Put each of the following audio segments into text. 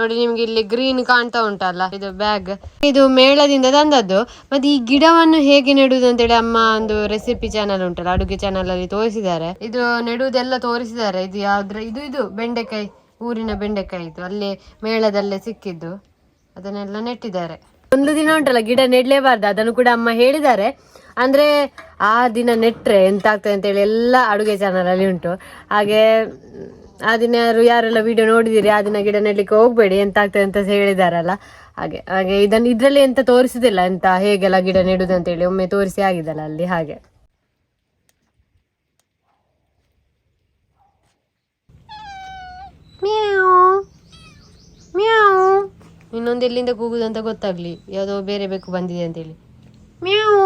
ನೋಡಿ ನಿಮ್ಗೆ ಇಲ್ಲಿ ಗ್ರೀನ್ ಕಾಣ್ತಾ ಉಂಟಲ್ಲ, ಇದು ಬ್ಯಾಗ್ ಇದು ಮೇಳದಿಂದ ತಂದದ್ದು. ಮತ್ತೆ ಈ ಗಿಡವನ್ನು ಹೇಗೆ ನೆಡುವುದು ಅಂತೇಳಿ ಅಮ್ಮ ಒಂದು ರೆಸಿಪಿ ಚಾನಲ್ ಉಂಟಲ್ಲ, ಅಡುಗೆ ಚಾನಲ್ ಅಲ್ಲಿ ತೋರಿಸಿದ್ದಾರೆ. ಇದು ನೆಡುವುದೆಲ್ಲ ತೋರಿಸಿದ್ದಾರೆ. ಇದು ಯಾವ್ದ್ರ ಇದು ಇದು ಬೆಂಡೆಕಾಯಿ, ಊರಿನ ಬೆಂಡೆಕಾಯಿ ಇದು, ಅಲ್ಲಿ ಮೇಳದಲ್ಲೇ ಸಿಕ್ಕಿದ್ದು. ಅದನ್ನೆಲ್ಲ ನೆಟ್ಟಿದ್ದಾರೆ. ಒಂದು ದಿನ ಉಂಟಲ್ಲ ಗಿಡ ನೆಡ್ಲೇಬಾರ್ದು, ಅದನ್ನು ಕೂಡ ಅಮ್ಮ ಹೇಳಿದ್ದಾರೆ. ಅಂದ್ರೆ ಆ ದಿನ ನೆಟ್ರೆ ಎಂತಾಗ್ತದೆ ಅಂತೇಳಿ ಎಲ್ಲ ಅಡುಗೆ ಚಾನಲ್ ಅಲ್ಲಿ ಉಂಟು. ಹಾಗೆ ಆ ದಿನ ಯಾರು ಯಾರೆಲ್ಲ ವಿಡಿಯೋ ನೋಡಿದಿರಿ, ಆ ದಿನ ಗಿಡ ನೆಡ್ಲಿಕ್ಕೆ ಹೋಗ್ಬೇಡಿ ಎಂತ ಆಗ್ತದೆ ಅಂತ ಹೇಳಿದಾರಲ್ಲ. ಹಾಗೆ ಹಾಗೆ ಇದನ್ನು ಇದರಲ್ಲಿ ಎಂತ ತೋರಿಸುದಿಲ್ಲ ಎಂತ ಹೇಗೆಲ್ಲ ಗಿಡ ನೆಡುದು ಅಂತೇಳಿ ಒಮ್ಮೆ ತೋರಿಸಿ ಆಗಿದಲ್ಲ ಅಲ್ಲಿ, ಹಾಗೆ. ಇನ್ನೊಂದು ಎಲ್ಲಿಂದ ಕೂಗುದು ಅಂತ ಗೊತ್ತಾಗ್ಲಿ. ಯಾವುದೋ ಬೇರೆ ಬೇಕು ಬಂದಿದೆ ಅಂತೇಳಿ ಮ್ಯಾವ್.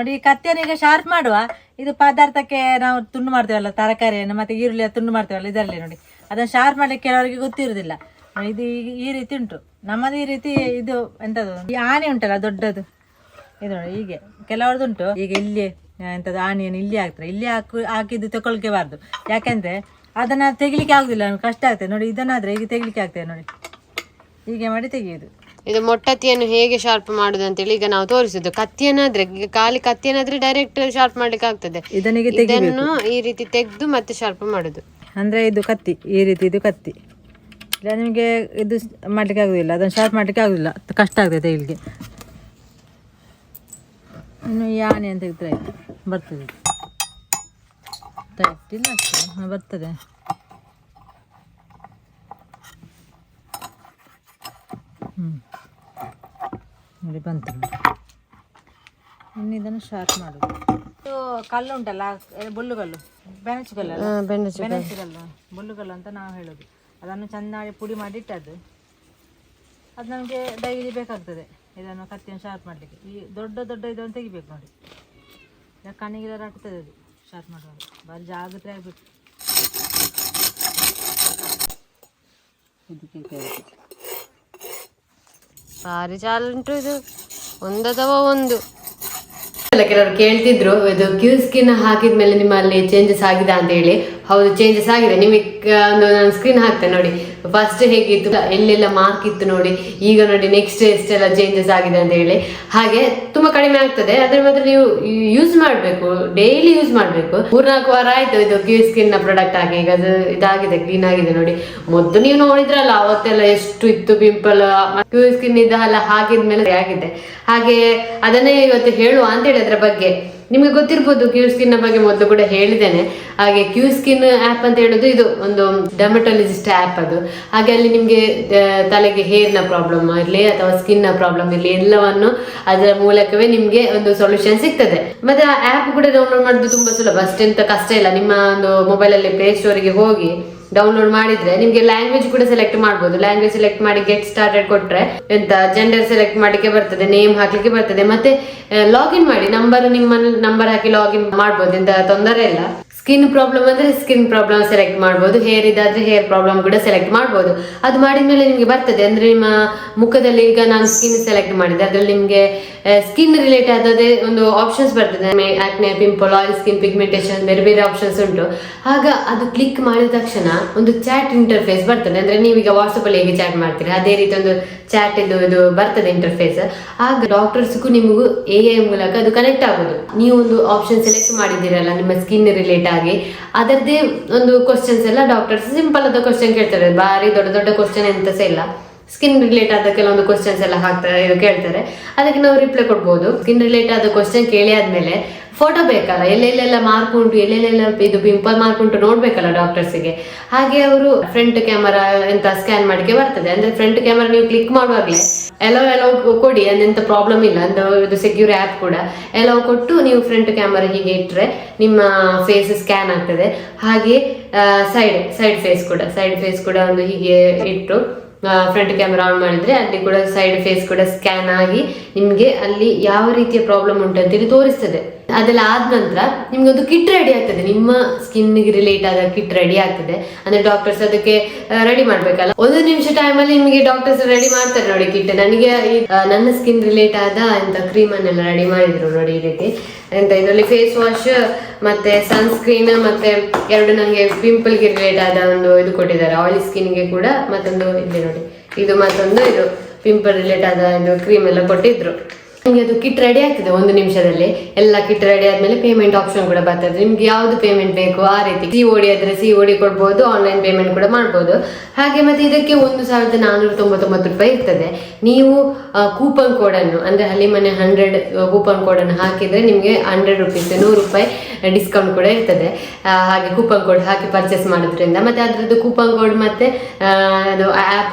ನೋಡಿ, ಈ ಈಗ ಶಾರ್ಪ್ ಮಾಡುವ. ಇದು ಪದಾರ್ಥಕ್ಕೆ ನಾವು ತುಂಡು ಮಾಡ್ತೇವಲ್ಲ, ತರಕಾರಿಯನ್ನು, ಮತ್ತೆ ಈರುಳ್ಳಿ ತುಂಡು ಮಾಡ್ತೇವಲ್ಲ, ಇದರಲ್ಲಿ ನೋಡಿ. ಅದನ್ನು ಶಾರ್ಪ್ ಮಾಡಲಿಕ್ಕೆ ಕೆಲವರಿಗೆ ಗೊತ್ತಿರುವುದಿಲ್ಲ. ಇದು ಈ- ರೀತಿ ಉಂಟು. ನಮ್ಮದು ಈ ರೀತಿ ಇದು ಎಂತದು? ಈ ಆನೆ ಉಂಟಲ್ಲ, ದೊಡ್ಡದು. ಇದು ನೋಡಿ, ಹೀಗೆ. ಕೆಲವರದ್ದು ಉಂಟು. ಈಗ ಇಲ್ಲಿ ಎಂತದ್ದು ಆನೆಯನ್ನು ಇಲ್ಲಿ ಹಾಕ್ತಾರೆ. ಇಲ್ಲಿ ಹಾಕು, ಹಾಕಿದ್ದು ತಗೊಳ್ಕೆಬಾರ್ದು ಯಾಕೆಂದ್ರೆ ಅದನ್ನ ತೆಗಿಲಿಕ್ಕೆ ಆಗುದಿಲ್ಲ ಕಷ್ಟ ಆಗ್ತದೆ. ನೋಡಿ, ಇದನ್ನಾದರೆ ಈಗ ತೆಗಿಲಿಕ್ಕೆ ಆಗ್ತದೆ ನೋಡಿ. ಹೀಗೆ ಮಾಡಿ ತೆಗೆಯುದು ಇದು ಮೊಟ್ಟತ್ತಿಯನ್ನು ಹೇಗೆ ಶಾರ್ಪ್ ಮಾಡುದು ಅಂತೇಳಿ ಈಗ ನಾವು ತೋರಿಸುದು ಕತ್ತಿಯನ್ನಾದ್ರೆ ಈಗ ಖಾಲಿ ಕತ್ತಿಯನ್ನಾದ್ರೆ ಡೈರೆಕ್ಟ್ ಶಾರ್ಪ್ ಮಾಡ್ಲಿಕ್ಕೆ ಆಗ್ತದೆ. ಇದನಿಗೆ ಇದನ್ನು ಈ ರೀತಿ ತೆಗೆದು ಮತ್ತೆ ಶಾರ್ಪ್ ಮಾಡುದು. ಅಂದ್ರೆ ಇದು ಕತ್ತಿ ಈ ರೀತಿ ಇದು ಕತ್ತಿ. ಇಲ್ಲ ನಿಮಗೆ ಇದು ಮಾಡ್ಲಿಕ್ಕೆ ಆಗುದಿಲ್ಲ ಅದನ್ನು ಶಾರ್ಪ್ ಮಾಡ್ಲಿಕ್ಕೆ ಆಗುದಿಲ್ಲ. ಕಷ್ಟ ಆಗ್ತದೆ ಇಲ್ಲಿಗೆ ಇನ್ನು ಯಾನೆ ಅಂತ ತೆಗೆದ್ರೆ ಆಯ್ತು. ಬರ್ತದೆ. ಟೈಟ್ ಇಲ್ಲ ಅಷ್ಟೇ ಬರ್ತದೆ. ಹ್ಞೂ ನೋಡಿ ಬಂತು ನೋಡಿ. ಇನ್ನು ಇದನ್ನು ಶಾರ್ಪ್ ಮಾಡೋದು. ಇದು ಕಲ್ಲು ಉಂಟಲ್ಲ ಬುಲ್ಲುಗಲ್ಲು ಬೆನಚುಗಲ್ಲ ಕಲ್ಲು ಬೆನಚು ಕಲ್ಲಲ್ಲ ಬೆಂಡೆಸು ಬೆನಸಿರಲ್ಲ ಬುಲ್ಲುಗಲ್ಲು ಅಂತ ನಾವು ಹೇಳೋದು. ಅದನ್ನು ಚೆನ್ನಾಗಿ ಪುಡಿ ಮಾಡಿ ಇಟ್ಟದ್ದು. ಅದು ನಮಗೆ ಡೈಲಿ ಬೇಕಾಗ್ತದೆ ಇದನ್ನು ಕತ್ತಿಯನ್ನು ಶಾರ್ಪ್ ಮಾಡಲಿಕ್ಕೆ. ಈ ದೊಡ್ಡ ದೊಡ್ಡ ಇದನ್ನು ತೆಗಿಬೇಕು ನೋಡಿ. ಈಗ ಕಣ್ಣಿಗೆಲ್ಲ ಆಗ್ತದೆ ಅದು ಶಾರ್ಪ್ ಮಾಡುವಾಗ. ಭಾರಿ ಜಾಗ್ರತೆ ಆಗಬೇಕು. ಇದಕ್ಕೆ ಭಾರಿ ಚಾಲ ಉಂಟು ಇದು ಒಂದು. ಒಂದು ಕೆಲವರು ಕೇಳ್ತಿದ್ರು, ಇದು ಕ್ಯೂ ಸ್ಕಿನ್ ಹಾಕಿದ್ಮೇಲೆ ನಿಮ್ಮಲ್ಲಿ ಚೇಂಜಸ್ ಆಗಿದೆ ಅಂತ ಹೇಳಿ ಹೌದು ಚೇಂಜಸ್ ಆಗಿದೆ. ನಿಮಗೆ ಒಂದು ನಾನು ಸ್ಕ್ರೀನ್ ಹಾಕ್ತೇನೆ ನೋಡಿ. ಫಸ್ಟ್ ಹೇಗಿತ್ತು, ಎಲ್ಲೆಲ್ಲ ಮಾರ್ಕ್ ಇತ್ತು ನೋಡಿ. ಈಗ ನೋಡಿ ನೆಕ್ಸ್ಟ್ ಎಷ್ಟೆಲ್ಲ ಚೇಂಜಸ್ ಆಗಿದೆ ಅಂತ ಹೇಳಿ. ಹಾಗೆ ತುಂಬಾ ಕಡಿಮೆ ಆಗ್ತದೆ. ಅದ್ರ ಮಾತ್ರ ನೀವು ಯೂಸ್ ಮಾಡಬೇಕು. ಡೈಲಿ ಯೂಸ್ ಮಾಡಬೇಕು. ಮೂರ್ನಾಲ್ಕು ವಾರ ಆಯ್ತು ಇದು ಕ್ಯೂ ಸ್ಕಿನ್ನ ಪ್ರಾಡಕ್ಟ್ ಹಾಕಿ ಈಗ ಅದು ಇದಾಗಿದೆ ಕ್ಲೀನ್ ಆಗಿದೆ ನೋಡಿ. ಮೊದಲು ನೀವು ನೋಡಿದ್ರಲ್ಲ, ಅವತ್ತೆಲ್ಲ ಎಷ್ಟು ಇತ್ತು ಪಿಂಪಲ್ ಕ್ಯೂ ಸ್ಕಿನ್ ಇದೆಲ್ಲ ಹಾಕಿದ್ಮೇಲೆ ಆಗಿದೆ. ಹಾಗೆ ಅದನ್ನೇ ಇವತ್ತು ಹೇಳುವ ಅಂತ ಹೇಳಿ ಅದ್ರ ಬಗ್ಗೆ. ನಿಮಗೆ ಗೊತ್ತಿರ್ಬೋದು ಕ್ಯೂ ಸ್ಕಿನ್ ಬಗ್ಗೆ ಮೊದಲು ಕೂಡ ಹೇಳಿದ್ದೇನೆ. ಹಾಗೆ ಕ್ಯೂ ಸ್ಕಿನ್ ಆ್ಯಪ್ ಅಂತ ಹೇಳೋದು ಇದು ಒಂದು ಡರ್ಮಟಾಲಜಿಸ್ಟ್ ಆ್ಯಪ್ ಅದು. ಹಾಗೆ ಅಲ್ಲಿ ನಿಮಗೆ ತಲೆಗೆ ಹೇರ್ನ ಪ್ರಾಬ್ಲಮ್ ಇರಲಿ ಅಥವಾ ಸ್ಕಿನ್ನ ಪ್ರಾಬ್ಲಮ್ ಇರಲಿ ಎಲ್ಲವನ್ನು ಅದರ ಮೂಲಕವೇ ನಿಮಗೆ ಒಂದು ಸೊಲ್ಯೂಷನ್ ಸಿಗ್ತದೆ. ಮತ್ತೆ ಆ ಆ್ಯಪ್ ಕೂಡ ಡೌನ್ಲೋಡ್ ಮಾಡೋದು ತುಂಬ ಸುಲಭ. ಅಷ್ಟೆಂತ ಕಷ್ಟ ಇಲ್ಲ. ನಿಮ್ಮ ಒಂದು ಮೊಬೈಲಲ್ಲಿ ಪ್ಲೇ ಸ್ಟೋರಿಗೆ ಹೋಗಿ ಡೌನ್ಲೋಡ್ ಮಾಡಿದ್ರೆ ನಿಮಗೆ ಲ್ಯಾಂಗ್ವೇಜ್ ಕೂಡ ಸೆಲೆಕ್ಟ್ ಮಾಡ್ಬೋದು. ಲ್ಯಾಂಗ್ವೇಜ್ ಸೆಲೆಕ್ಟ್ ಮಾಡಿ ಗೆಟ್ ಸ್ಟಾರ್ಟೆಡ್ ಕೊಟ್ರೆ ಎಂತ ಜೆಂಡರ್ ಸೆಲೆಕ್ಟ್ ಮಾಡ್ಲಿಕ್ಕೆ ಬರ್ತದೆ ನೇಮ್ ಹಾಕ್ಲಿಕ್ಕೆ ಬರ್ತದೆ. ಮತ್ತೆ ಲಾಗಿನ್ ಮಾಡಿ ನಂಬರ್ ನಿಮ್ಮ ನಂಬರ್ ಹಾಕಿ ಲಾಗಿನ್ ಮಾಡ್ಬೋದು, ಎಂತ ತೊಂದರೆ ಇಲ್ಲ. ಸ್ಕಿನ್ ಪ್ರಾಬ್ಲಮ್ ಅಂದ್ರೆ ಸ್ಕಿನ್ ಪ್ರಾಬ್ಲಮ್ ಸೆಲೆಕ್ಟ್ ಮಾಡ್ಬೋದು. ಹೇರ್ ಇದಾದ್ರೆ ಹೇರ್ ಪ್ರಾಬ್ಲಮ್ ಕೂಡ ಸೆಲೆಕ್ಟ್ ಮಾಡ್ಬೋದು. ಅದು ಮಾಡಿದ್ಮೇಲೆ ನಿಮಗೆ ಬರ್ತದೆ. ಅಂದ್ರೆ ನಿಮ್ಮ ಮುಖದಲ್ಲಿ ಈಗ ನಾನು ಸ್ಕಿನ್ ಸೆಲೆಕ್ಟ್ ಮಾಡಿದೆ. ಅದ್ರಲ್ಲಿ ನಿಮಗೆ ಸ್ಕಿನ್ ರಿಲೇಟ್ ಆದದೇ ಒಂದು ಆಪ್ಷನ್ಸ್ ಬರ್ತದೆ. Acne pimple oil skin pigmentation ಬೇರೆ ಬೇರೆ ಆಪ್ಷನ್ಸ್ ಉಂಟು. ಆಗ ಅದು ಕ್ಲಿಕ್ ಮಾಡಿದ ತಕ್ಷಣ ಒಂದು ಚಾಟ್ ಇಂಟರ್ಫೇಸ್ ಬರ್ತದೆ. ಅಂದ್ರೆ ನೀವೀಗ ವಾಟ್ಸಪ್ ಅಲ್ಲಿ ಹೇಗೆ ಚಾಟ್ ಮಾಡ್ತೀರಾ? ಅದೇ ರೀತಿ ಒಂದು ಚಾಟ್ ಇದು ಇದು ಬರ್ತದೆ ಇಂಟರ್ಫೇಸ್ ಆಗ ಡಾಕ್ಟರ್ಸ್ಗೂ ನಿಮಗೂ ಎ ಐ ಮೂಲಕ ಅದು ಕನೆಕ್ಟ್ ಆಗೋದು. ನೀವು ಒಂದು ಆಪ್ಷನ್ ಸೆಲೆಕ್ಟ್ ಮಾಡಿದ್ದೀರಲ್ಲ, ನಿಮ್ಮ ಸ್ಕಿನ್ ರಿಲೇಟ್ ಆಗಿ. ಅದರದ್ದೇ ಒಂದು ಕ್ವಶನ್ಸ್ ಎಲ್ಲ ಡಾಕ್ಟರ್ಸ್ ಸಿಂಪಲ್ ಆದ ಕ್ವಶನ್ ಕೇಳ್ತಾರೆ. ಭಾರಿ ದೊಡ್ಡ ದೊಡ್ಡ ಕ್ವಶನ್ ಎಂತ ಸಹ ಇಲ್ಲ. ಸ್ಕಿನ್ ರಿಲೇಟ್ ಆದ ಕೆಲವೊಂದು ಕ್ವಶನ್ಸ್ ಎಲ್ಲ ಹಾಕ್ತಾರೆ ಕೇಳ್ತಾರೆ. ಅದಕ್ಕೆ ನಾವು ರಿಪ್ಲೈ ಕೊಡ್ಬೋದು. ಸ್ಕಿನ್ ರಿಲೇಟ್ ಆದ ಕ್ವಶನ್ ಕೇಳಿ ಆದ್ಮೇಲೆ ಫೋಟೋ ಬೇಕಲ್ಲ? ಎಲ್ಲೆಲ್ಲೆಲ್ಲ ಮಾರ್ಕ್ ಉಂಟು, ಎಲ್ಲೆಲ್ಲೆಲ್ಲ ಇದು ಪಿಂಪಲ್ ಮಾರ್ಕ್ ಉಂಟು ನೋಡ್ಬೇಕಲ್ಲ ಡಾಕ್ಟರ್ಸ್ಗೆ ಹಾಗೆ ಅವರು ಫ್ರಂಟ್ ಕ್ಯಾಮರಾ ಎಂತ ಸ್ಕ್ಯಾನ್ ಮಾಡಿಕೆ ಬರ್ತದೆ. ಅಂದ್ರೆ ಫ್ರಂಟ್ ಕ್ಯಾಮರಾ ನೀವು ಕ್ಲಿಕ್ ಮಾಡುವಾಗಲೇ ಎಲ್ಲೋ ಎಲ್ಲೋ ಕೊಡಿ ಅದೆಂತ ಪ್ರಾಬ್ಲಮ್ ಇಲ್ಲ. ಅಂದ್ರೆ ಇದು ಸೆಕ್ಯೂರ್ ಆ್ಯಪ್ ಕೂಡ. ಎಲ್ಲೋ ಕೊಟ್ಟು ನೀವು ಫ್ರಂಟ್ ಕ್ಯಾಮರಾ ಹೀಗೆ ಇಟ್ಟರೆ ನಿಮ್ಮ ಫೇಸ್ ಸ್ಕ್ಯಾನ್ ಆಗ್ತದೆ. ಹಾಗೆ ಸೈಡ್ ಸೈಡ್ ಫೇಸ್ ಕೂಡ. ಸೈಡ್ ಫೇಸ್ ಕೂಡ ಒಂದು ಹೀಗೆ ಇಟ್ಟು ಫ್ರಂಟ್ ಕ್ಯಾಮ್ರಾ ಆನ್ ಮಾಡಿದ್ರೆ ಅಲ್ಲಿ ಕೂಡ ಸೈಡ್ ಫೇಸ್ ಕೂಡ ಸ್ಕ್ಯಾನ್ ಆಗಿ ನಿಮಗೆ ಅಲ್ಲಿ ಯಾವ ರೀತಿಯ ಪ್ರಾಬ್ಲಮ್ ಉಂಟು ಅಂತೇಳಿ ತೋರಿಸ್ತದೆ. ಅದೆಲ್ಲ ಆದ ನಂತರ ನಿಮ್ಗೆ ಒಂದು ಕಿಟ್ ರೆಡಿ ಆಗ್ತದೆ. ನಿಮ್ಮ ಸ್ಕಿನ್ಗೆ ರಿಲೇಟ್ ಆದ ಕಿಟ್ ರೆಡಿ ಆಗ್ತದೆ. ಅಂದ್ರೆ ಡಾಕ್ಟರ್ಸ್ ಅದಕ್ಕೆ ರೆಡಿ ಮಾಡ್ಬೇಕಲ್ಲ. ಒಂದು ನಿಮಿಷ ಟೈಮಲ್ಲಿ ನಿಮಗೆ ಡಾಕ್ಟರ್ಸ್ ರೆಡಿ ಮಾಡ್ತಾರೆ ನೋಡಿ ಕಿಟ್ ನನಗೆ ನನ್ನ ಸ್ಕಿನ್ ರಿಲೇಟ್ ಆದ ಕ್ರೀಮ್ ಅನ್ನೆಲ್ಲ ರೆಡಿ ಮಾಡಿದ್ರು ನೋಡಿ ಈ ರೀತಿ. ಎಂತ, ಇದರಲ್ಲಿ ಫೇಸ್ ವಾಶ್ ಮತ್ತೆ ಸನ್ಸ್ಕ್ರೀನ್ ಮತ್ತೆ ಎರಡು ನನಗೆ ಪಿಂಪಲ್ಗೆ ರಿಲೇಟ್ ಆದ ಒಂದು ಇದು ಕೊಟ್ಟಿದ್ದಾರೆ. ಆಯಿಲ್ ಸ್ಕಿನ್ಗೆ ಕೂಡ ಮತ್ತೊಂದು ಇದೆ ನೋಡಿ. ಇದು ಮತ್ತೊಂದು ಇದು ಪಿಂಪಲ್ ರಿಲೇಟ್ ಆದ ಒಂದು ಕ್ರೀಮ್ ಎಲ್ಲ ಕೊಟ್ಟಿದ್ರು. ನಿಮಗೆ ಅದು ಕಿಟ್ ರೆಡಿ ಆಗ್ತದೆ ಒಂದು ನಿಮಿಷದಲ್ಲಿ. ಎಲ್ಲ ಕಿಟ್ ರೆಡಿ ಆದ್ಮೇಲೆ ಪೇಮೆಂಟ್ ಆಪ್ಷನ್ ಕೂಡ ಬರ್ತದೆ. ನಿಮ್ಗೆ ಯಾವ್ದು ಪೇಮೆಂಟ್ ಬೇಕು ಆ ರೀತಿ. ಸಿ ಓಡಿ ಆದ್ರೆ ಸಿ ಓಡಿ ಕೊಡ್ಬೋದು ಆನ್ಲೈನ್ ಪೇಮೆಂಟ್ ಕೂಡ ಮಾಡ್ಬೋದು. ಹಾಗೆ ಮತ್ತೆ ಇದಕ್ಕೆ ಒಂದು ಸಾವಿರದ ನಾನ್ನೂರ ತೊಂಬತ್ತೊಂಬತ್ತು ರೂಪಾಯಿ ಇರ್ತದೆ. ನೀವು ಕೂಪನ್ ಕೋಡನ್ನು ಅಂದ್ರೆ ಹಲಿಮನೆ ಹಂಡ್ರೆಡ್ ಕೂಪನ್ ಕೋಡನ್ನು ಹಾಕಿದ್ರೆ ನಿಮಗೆ ಹಂಡ್ರೆಡ್ ರುಪೀಸ್ ನೂರು ರೂಪಾಯಿ ಡಿಸ್ಕೌಂಟ್ ಕೂಡ ಇರ್ತದೆ. ಹಾಗೆ ಕೂಪನ್ ಕೋಡ್ ಹಾಕಿ ಪರ್ಚೇಸ್ ಮಾಡೋದ್ರಿಂದ. ಮತ್ತೆ ಅದರದ್ದು ಕೂಪನ್ ಕೋಡ್ ಮತ್ತೆ ಅದು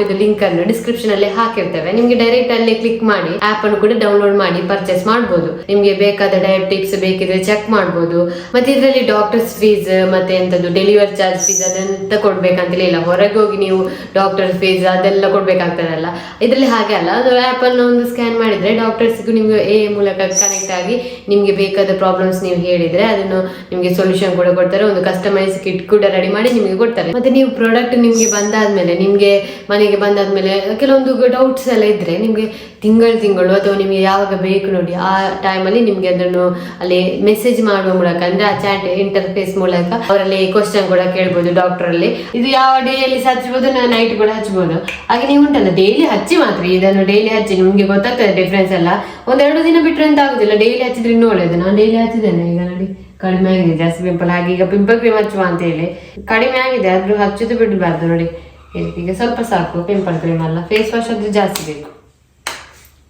ಇದು ಲಿಂಕ್ ಅನ್ನು ಡಿಸ್ಕ್ರಿಪ್ಷನ್ ಅಲ್ಲಿ ಹಾಕಿರ್ತೇವೆ. ನಿಮ್ಗೆ ಡೈರೆಕ್ಟ್ ಅಲ್ಲಿ ಕ್ಲಿಕ್ ಮಾಡಿ ಆಪ್ ಅನ್ನು ಕೂಡ ಡೌನ್ಲೋಡ್ ಮಾಡಿ ಪರ್ಚೇಸ್ ಮಾಡ್ಬೋದು. ನಿಮ್ಗೆ ಬೇಕಾದ ಡಯಾಬಿಟಿಕ್ಸ್ ಬೇಕಿದ್ರೆ ಚೆಕ್ ಮಾಡ್ಬೋದು. ಮತ್ತೆ ಇದರಲ್ಲಿ ಡಾಕ್ಟರ್ಸ್ ಫೀಸ್ ಮತ್ತೆ ಎಂತದ್ದು ಡೆಲಿವರಿ ಚಾರ್ಜ್ ಫೀಸ್ ಅದೆಂತ ಕೊಡ್ಬೇಕಂತಿಲ್ಲ. ಇಲ್ಲ, ಹೊರಗೆ ಹೋಗಿ ನೀವು ಡಾಕ್ಟರ್ ಫೀಸ್ ಅದೆಲ್ಲ ಕೊಡ್ಬೇಕಾಗ್ತದಲ್ಲ. ಇದರಲ್ಲಿ ಹಾಗೆ ಅಲ್ಲ, ಅದು ಆ್ಯಪ್ ಅನ್ನು ಒಂದು ಸ್ಕ್ಯಾನ್ ಮಾಡಿದ್ರೆ ಡಾಕ್ಟರ್ಸ್ಗೂ ನಿಮ್ಗೆ ಎ ಮೂಲಕ ಕನೆಕ್ಟ್ ಆಗಿ ನಿಮ್ಗೆ ಬೇಕಾದ ಪ್ರಾಬ್ಲಮ್ಸ್ ನೀವು ಹೇಳಿದ್ರೆ ಅದನ್ನು ನಿಮ್ಗೆ ಸೊಲ್ಯೂಷನ್ ಕೂಡ ಕೊಡ್ತಾರೆ. ಒಂದು ಕಸ್ಟಮೈಸ್ ಕಿಟ್ ಕೂಡ ರೆಡಿ ಮಾಡಿ ನಿಮಗೆ ಕೊಡ್ತಾರೆ. ಮತ್ತೆ ನೀವು ಪ್ರಾಡಕ್ಟ್ ನಿಮ್ಗೆ ಬಂದಾದ್ಮೇಲೆ ನಿಮ್ಗೆ ಮನೆಗೆ ಬಂದಾದ್ಮೇಲೆ ಕೆಲವೊಂದು ಡೌಟ್ಸ್ ಎಲ್ಲ ಇದ್ರೆ ನಿಮ್ಗೆ ತಿಂಗಳು ತಿಂಗಳು ಅಥವಾ ನಿಮ್ಗೆ ಯಾವಾಗ ಬೇಕು ನೋಡಿ ಆ ಟೈಮಲ್ಲಿ ನಿಮ್ಗೆ ಅದನ್ನು ಅಲ್ಲಿ ಮೆಸೇಜ್ ಮಾಡುವ ಮೂಲಕ, ಅಂದ್ರೆ ಆ ಚಾಟ್ ಇಂಟರ್ಫೇಸ್ ಮೂಲಕ ಅವರಲ್ಲಿ ಕ್ವಶನ್ ಕೂಡ ಕೇಳ್ಬೋದು ಡಾಕ್ಟರ್ ಅಲ್ಲಿ ಇದು ಯಾವ ಡೇಯಲ್ಲಿ ಹಚ್ಬೋದು ನೈಟ್ ಕೂಡ ಹಚ್ಬೋದು. ಹಾಗೆ ನೀವು ಉಂಟಲ್ಲ ಡೈಲಿ ಹಚ್ಚಿ ಮಾತ್ರ, ಇದನ್ನು ಡೈಲಿ ಹಚ್ಚಿ ನಿಮ್ಗೆ ಗೊತ್ತಾಗ್ತದೆ ಡಿಫ್ರೆನ್ಸ್ ಎಲ್ಲ. ಒಂದೆರಡು ದಿನ ಬಿಟ್ಟರೆ ಅಂತ ಆಗುದಿಲ್ಲ ಡೈಲಿ ಹಚ್ಚಿದ್ರೆ ಇನ್ನೂ ಒಳ್ಳೆಯದು ನಾನು ಡೈಲಿ ಹಚ್ಚಿದ್ದೇನೆ, ಈಗ ನೋಡಿ ಕಡಿಮೆ ಆಗಿದೆ, ಜಾಸ್ತಿ ಪಿಂಪಲ್ ಹಾಗೆ ಈಗ ಪಿಂಪಲ್ ಕ್ರೀಮ್ ಹಚ್ಚುವ ಅಂತ ಹೇಳಿ. ಕಡಿಮೆ ಆಗಿದೆ, ಆದ್ರೂ ಹಚ್ಚುದು ಬಿಡಬಾರ್ದು ನೋಡಿ. ಈಗ ಸ್ವಲ್ಪ ಸಾಕು ಪಿಂಪಲ್ ಕ್ರೀಮ್ ಅಲ್ಲ ಫೇಸ್ ವಾಶ್ ಅದು ಜಾಸ್ತಿ ಬೇಕು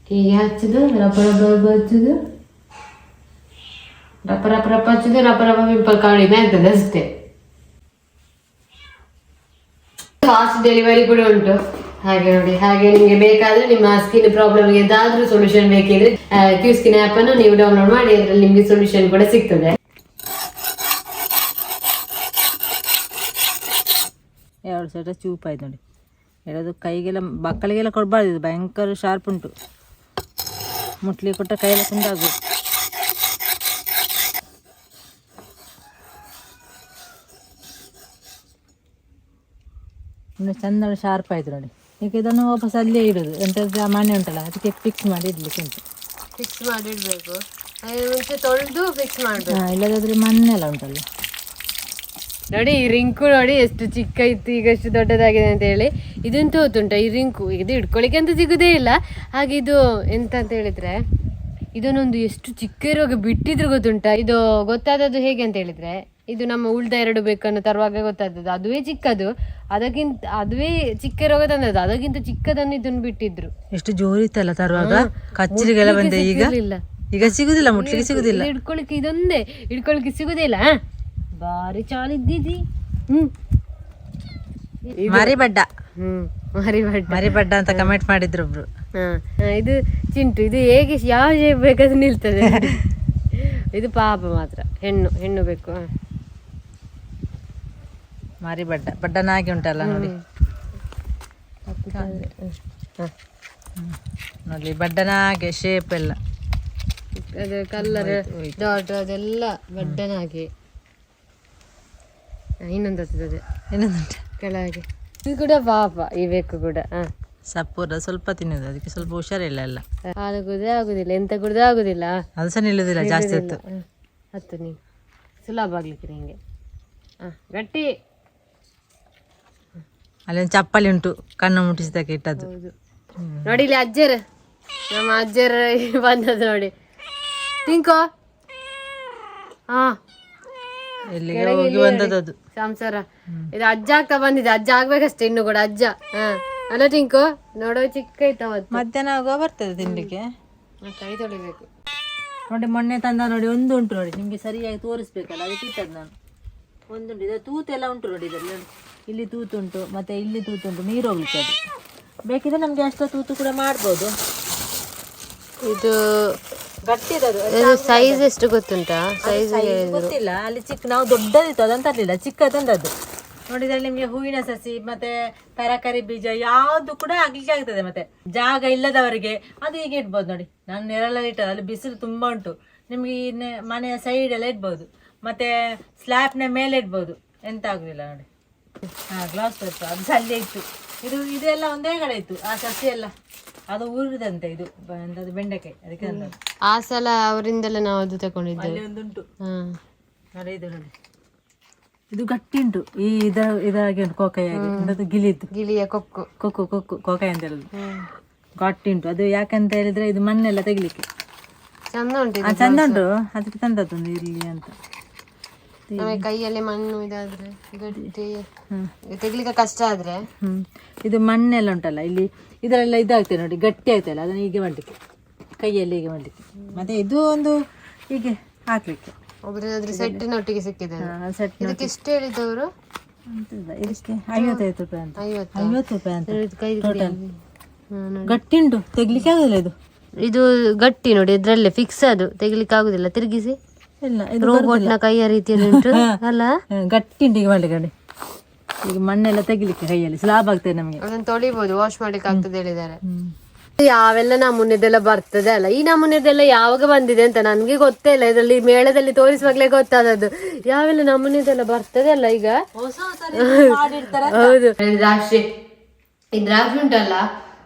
ಹೀಗೆ ಹಚ್ಚುದು ರಪ್ಪ ರಪ್ಪ ಹಚ್ಚುದು ರಪ್ಪ ರಪ್ಪ ರಪ್ಪ ಹಚ್ಚುದು ರಪ್ಪ ರಪ್ಪ ಪಿಂಪಲ್ ಕಡಿಮೆ ಆಗ್ತದೆ ಅಷ್ಟೇ ಫಾಸ್ಟ್ ಡೆಲಿವರಿ ಕೂಡ ಉಂಟು ಹಾಗೆ ನೋಡಿ ಹಾಗೆ ನಿಮಗೆ ಬೇಕಾದ್ರೆ ನಿಮ್ಮ ಸ್ಕಿನ್ ಪ್ರಾಬ್ಲಮ್ ಏನಾದರೂ ಸೊಲ್ಯೂಷನ್ ಬೇಕಿದ್ರೆ ಕ್ಯೂ ಸ್ಕಿನ್ ಆಪ್ ಅನ್ನು ನೀವು ಡೌನ್ಲೋಡ್ ಮಾಡಿ ಅದರಲ್ಲಿ ನಿಮಗೆ ಸೊಲ್ಯೂಷನ್ ಕೂಡ ಸಿಗ್ತದೆ ಎರಡು ಸೈಡ ಚೂಪಾಯ್ತು ನೋಡಿ. ಹೇಳೋದು ಕೈಗೆಲ್ಲ ಮಕ್ಕಳಿಗೆಲ್ಲ ಕೊಡಬಾರ್ದು ಇದು ಭಯಂಕರ ಶಾರ್ಪ್ ಉಂಟು. ಮುಟ್ಲಿ ಕೊಟ್ಟ ಕೈಯೆಲ್ಲ ತುಂಡಾಗು ಇನ್ನು ಚಂದ ಶಾರ್ಪ್ ಆಯ್ತು ನೋಡಿ. ಈಗ ಇದನ್ನು ವಾಪಸ್ ಅಲ್ಲೇ ಇಡೋದು. ಎಂಥದ್ದು ಮನೆ ಉಂಟಲ್ಲ ಅದಕ್ಕೆ ಫಿಕ್ಸ್ ಮಾಡಿ ಇಡ್ಲಿಕ್ಕೆ ಉಂಟು. ಫಿಕ್ಸ್ ಮಾಡಿಡ್ಬೇಕು ಮುಂಚೆ ತೊಳೆದು ಫಿಕ್ಸ್ ಮಾಡಬೇಕು. ಇಲ್ಲದಾದ್ರೆ ಮಣ್ಣೆಲ್ಲ ಉಂಟಲ್ಲ. ನೋಡಿ ಈ ರಿಂಕು ನೋಡಿ ಎಷ್ಟು ಚಿಕ್ಕ ಇತ್ತು ಈಗ ಎಷ್ಟು ದೊಡ್ಡದಾಗಿದೆ ಅಂತ ಹೇಳಿ. ಇದಂತೂ ಗೊತ್ತುಂಟ ಈ ರಿಂಕು. ಇದು ಇಟ್ಕೊಳ್ಳಿಕ್ಕೆ ಅಂತ ಸಿಗುದೇ ಇಲ್ಲ. ಹಾಗೆ ಇದು ಎಂತ ಅಂತ ಹೇಳಿದ್ರೆ ಇದನ್ನೊಂದು ಎಷ್ಟು ಚಿಕ್ಕ ಇರುವಾಗ ಬಿಟ್ಟಿದ್ರು ಗೊತ್ತುಂಟ? ಇದು ಗೊತ್ತಾದದ್ದು ಹೇಗೆ ಅಂತ ಹೇಳಿದ್ರೆ ಇದು ನಮ್ಮ ಉಳ್ದ ಎರಡು ಬೇಕನ್ನು ತರುವಾಗ ಗೊತ್ತಾದದ್ದು. ಅದುವೇ ಚಿಕ್ಕದು. ಅದಕ್ಕಿಂತ ಅದುವೇ ಚಿಕ್ಕ ಇರುವಾಗ ತಂದದ್ದು. ಅದಕ್ಕಿಂತ ಚಿಕ್ಕದನ್ನು ಇದನ್ನು ಬಿಟ್ಟಿದ್ರು. ಎಷ್ಟು ಜೋರಿತ್ತಲ್ಲ ತರುವಾಗ? ಕಚ್ಚಲಿಗೆಲ್ಲ ಬಂದೆ ಈಗ. ಈಗ ಸಿಗುದಿಲ್ಲ ಮುಟ್ಲಿಕ್ಕೆ ಸಿಗುದಿಲ್ಲ. ಹಿಡ್ಕೊಳಿಕ್ಕೆ ಇದೊಂದೇ. ಹಿಡ್ಕೊಳಿಕ್ಕೆ ಸಿಗುದೇ ಇಲ್ಲ ಆ? ಬಾರಿ ಚಾಲಿದ್ದಿದಿ ಹ್ಮ್. ಮರಿ ಬಡ್ಡ ಹ್ಮ್ ಮರಿ ಬಡ್ಡ ಮರಿ ಬಡ್ಡ ಅಂತ ಕಮೆಂಟ್ ಮಾಡಿದ್ರು ಒಬ್ರು. ಹಾ ಹಾ, ಇದು ಚಿಂಟು ಇದು ಹೇಗೆ ಯಾವ ಶೇಪ್ ಬೇಕಾದ್ರೂ ನಿಲ್ತದೆ ಇದು ಪಾಪ ಮಾತ್ರ ಹೆಣ್ಣು ಹೆಣ್ಣು ಬೇಕು ಮಾರಿ ಬಡ್ಡ ಬಡ್ಡನಾಗಿ ಉಂಟಲ್ಲ ನೋಡಿ. ನೋಡಿ ಬಡ್ಡನಾಗೆ ಶೇಪ್ ಎಲ್ಲ. ಅದು ಕಲ್ಲರ್ ಡಾಟ್ ಅದೆಲ್ಲ ಬಡ್ಡನಾಗಿ. ಇನ್ನೊಂದು ಹತ್ತದ ಇನ್ನೊಂದು ಕೆಳಗೆ. ಇದು ಕೂಡ ಪಾಪ ಈ ಬೇಕು ಕೂಡ ಹಾ. ಸಪ್ಪೂರ ಸ್ವಲ್ಪ ತಿನ್ನೋದು ಅದಕ್ಕೆ ಸ್ವಲ್ಪ ಹುಷಾರಿಲ್ಲ ಎಲ್ಲ. ಹಾಲು ಕುಡ್ದೇ ಆಗುದಿಲ್ಲ ಎಂತ ಕುಡ್ದೇ ಆಗುದಿಲ್ಲ. ಅದು ಸಹ ನಿಲ್ಲುದಿಲ್ಲ ಜಾಸ್ತಿ ಹೊತ್ತು. ಹತ್ತು ನೀವು ಸುಲಭ ಆಗ್ಲಿಕ್ಕೆ ನಿಂಗೆ. ಹಾ ಗಟ್ಟಿ. ಅಲ್ಲಿ ಒಂದು ಚಪ್ಪಲಿ ಉಂಟು ಕಣ್ಣು ಮುಟ್ಟಿಸಿದಕ್ಕೆ ಇಟ್ಟದ್ದು. ಹೌದು. ನೋಡಿ ಇಲ್ಲಿ ಅಜ್ಜರ ನಮ್ಮ ಅಜ್ಜರ ಬಂದದ್ದು ನೋಡಿ. ತಿಂಕೋ ಹಾ. ಹೋಗಿ ಬಂದದ್ದು ಅದು? ಸಂಸಾರ ಇದು ಅಜ್ಜ ಆಗ್ತಾ ಬಂದಿದೆ. ಅಜ್ಜ ಆಗ್ಬೇಕಷ್ಟೇ ಇನ್ನು ಕೂಡ ಅಜ್ಜ. ಹಾ. ಅಲ್ಲ ಟಿಂಕು ನೋಡೋ ಚಿಕ್ಕ ಮಧ್ಯಾಹ್ನ ಆಗುವ ಬರ್ತದೆ ತಿನ್ಲಿಕ್ಕೆ? ಕೈ ತೊಳಿಬೇಕು. ನೋಡಿ ಮೊನ್ನೆ ತಂದ ನೋಡಿ ಒಂದು ಉಂಟು ನೋಡಿ. ನಿಮಗೆ ಸರಿಯಾಗಿ ತೋರಿಸ್ಬೇಕಲ್ಲ ಅದಕ್ಕೆ ಇಟ್ಟದ್ದು ನಾನು. ಒಂದುಂಟು ಇದು ತೂತೆಲ್ಲ ಉಂಟು ನೋಡಿ ಇದರಲ್ಲಿ. ಇಲ್ಲಿ ತೂತುಂಟು ಮತ್ತೆ ಇಲ್ಲಿ ತೂತುಂಟು ನೀರು ಹೋಗ್ಲಿಕ್ಕೆ ಅದು. ಬೇಕಿದ್ರೆ ನಮಗೆ ಅಷ್ಟು ತೂತು ಕೂಡ ಮಾಡ್ಬೋದು. ಇದು ಸೈಜ್ ಎಷ್ಟು ಗೊತ್ತುಂಟಾ? ಸೈಜ್ ಗೊತ್ತಿಲ್ಲ. ಅಲ್ಲಿ ಚಿಕ್ಕ ನಾವು ದೊಡ್ಡದಿತ್ತು ಅದಂತ ತರಲಿಲ್ಲ ಚಿಕ್ಕ ತಂದದ್ದು ನೋಡಿದ್ರೆ ನಿಮ್ಗೆ ಹೂವಿನ ಸಸಿ ಮತ್ತೆ ತರಕಾರಿ ಬೀಜ ಯಾವ್ದು ಕೂಡ ಆಗ್ಲಿಕ್ಕೆ ಆಗ್ತದೆ ಮತ್ತೆ ಜಾಗ ಇಲ್ಲದವರಿಗೆ ಅದು ಹೀಗೆ ಇಡ್ಬೋದು ನೋಡಿ. ನಾನು ನೆರಳ ಇಟ್ಟದ ಅಲ್ಲಿ ಬಿಸಿಲು ತುಂಬಾ ಉಂಟು. ನಿಮ್ಗೆ ಈ ಮನೆಯ ಸೈಡ್ ಎಲ್ಲ ಇಡ್ಬೋದು. ಮತ್ತೆ ಸ್ಲ್ಯಾಬ್ನ ಮೇಲೆ ಇಡ್ಬೋದು. ಎಂತ ಆಗುದಿಲ್ಲ ನೋಡಿ. ಹಾ ಗ್ಲಾಸ್ ಅದು ಸಲ್ಲಿ ಇತ್ತು. ಇದು ಇದೆಲ್ಲ ಒಂದೇ ಕಡೆ ಇತ್ತು. ಆ ಸಸಿ ಎಲ್ಲ. ಅದು ಊರಿದಂತೆ ಇದು ಅದು ಎಂತದು ಬೆಂಡೆಕಾಯಿ ಅದಕ್ಕೆ ತಂದದ್ದು. ಆ ಸಲ ಅವರಿಂದಲೇ ನಾವು ಅದು ತಗೊಂಡಿದ್ದೆ. ಅಲ್ಲಿ ಒಂದುಂಟು. ಹಾ. ನೋಡಿ ಇದು ನೋಡಿ. ಇದು ಗಟ್ಟಿ ಉಂಟು ಈ ಇದ ಇದಾಗಿ ಉಂಟು ಕೋಕಾಯಿ ಆಗಿ ಅದು ಗಿಲಿದ್ದು ಗಿಳಿಯ ಕೊಕ್ಕು. ಕೊಕ್ಕು ಕೊಕ್ಕು ಕೋಕಾಯಿ ಅಂತ ಹೇಳುದು. ಗಟ್ಟಿ ಉಂಟು ಅದು ಯಾಕಂತ ಹೇಳಿದ್ರೆ ಇದು ಮಣ್ಣೆಲ್ಲ ತೆಗಿಲಿಕ್ಕೆ. ಚಂದ ಉಂಟು ಆ, ಚಂದ ಉಂಟು. ಅದಕ್ಕೆ ತಂದದ್ದು ಒಂದು ಅಂತ. ನಮಗೆ ಕೈಯಲ್ಲಿ ಮಣ್ಣು ಇದಾದ್ರೆ ಗಟ್ಟಿ. ತೆಗಿಲಿಕ್ಕೆ ಕಷ್ಟ ಆದ್ರೆ? ಹ್ಮ್. ಇದು ಮಣ್ಣೆಲ್ಲ ಉಂಟಲ್ಲ ಇಲ್ಲಿ ಇದರೆಲ್ಲ ಇದಾಗ್ತದೆ ನೋಡಿ ಗಟ್ಟಿ ಆಗ್ತಲ್ಲ ಅದನ್ನ ಹೀಗೆ ಮಾಡಲಿಕ್ಕೆ. ಕೈಯಲ್ಲಿ ಹೀಗೆ ಮಾಡಲಿಕ್ಕೆ. ಮತ್ತೆ ಇದು ಒಂದು ಹೀಗೆ ಹಾಕ್ಲಿಕ್ಕೆ. ಸೆಟ್ಟಿನ ಒಟ್ಟಿಗೆ ಸಿಕ್ಕಿದೆ. ಸೆಟ್ ಇದಕ್ಕೆ ಎಷ್ಟು ಹೇಳಿದವರು ಇದಕ್ಕೆ ಐವತ್ತೈದು ರೂಪಾಯಿ ಅಂತ. ಐವತ್ತು? ರೂಪಾಯಿ ಅಂತ. ಗಟ್ಟಿ ಉಂಟು ತೆಗ್ಲಿಕ್ಕೆ ಆಗುದಿಲ್ಲ ಇದು? ಇದು ಗಟ್ಟಿ ನೋಡಿ ಇದ್ರಲ್ಲೇ ಫಿಕ್ಸ್ ಅದು ತೆಗಿಲಿಕ್ಕೆ ಆಗುದಿಲ್ಲ. ತಿರುಗಿಸಿ. ಇಲ್ಲ ಕೈಯ ರೀತಿಯಲ್ಲಿ ಉಂಟು? ಅಲ್ಲ? ಗಟ್ಟಿ ಉಂಟು ಈಗ ಮಾಡ್ಲಿಕ್ಕೆ ನೋಡಿ ಈಗ ಮಣ್ಣೆಲ್ಲ ತೆಗಿಲಿಕ್ಕೆ ಕೈಯಲ್ಲಿ ಸ್ಲಾಬ್ ಆಗ್ತದೆ ನಮಗೆ. ಅದನ್ನ ತೊಳಿಬಹುದು ವಾಶ್ ಮಾಡ್ಲಿಕ್ಕೆ ಆಗ್ತದೆ ಹೇಳಿದ್ದಾರೆ. ಯಾವೆಲ್ಲ ನಮೂನೆದೆಲ್ಲ ಬರ್ತದೆ ಅಲ್ಲ? ಈ ನಮೂನೆದೆಲ್ಲ ಯಾವಾಗ ಬಂದಿದೆ ಅಂತ ನನ್ಗೆ ಗೊತ್ತೇ ಇಲ್ಲ. ಇದರಲ್ಲಿ ಮೇಳದಲ್ಲಿ ತೋರಿಸುವಾಗ್ಲೇ ಗೊತ್ತಾದದ್ದು. ಯಾವೆಲ್ಲ ನಮೂನೆದೆಲ್ಲ ಬರ್ತದೆ ಅಲ್ಲ ಈಗ? ಹೌದು. ದ್ರಾಕ್ಷಿ. ಈ ದ್ರಾಕ್ಷಿ ಉಂಟಲ್ಲ?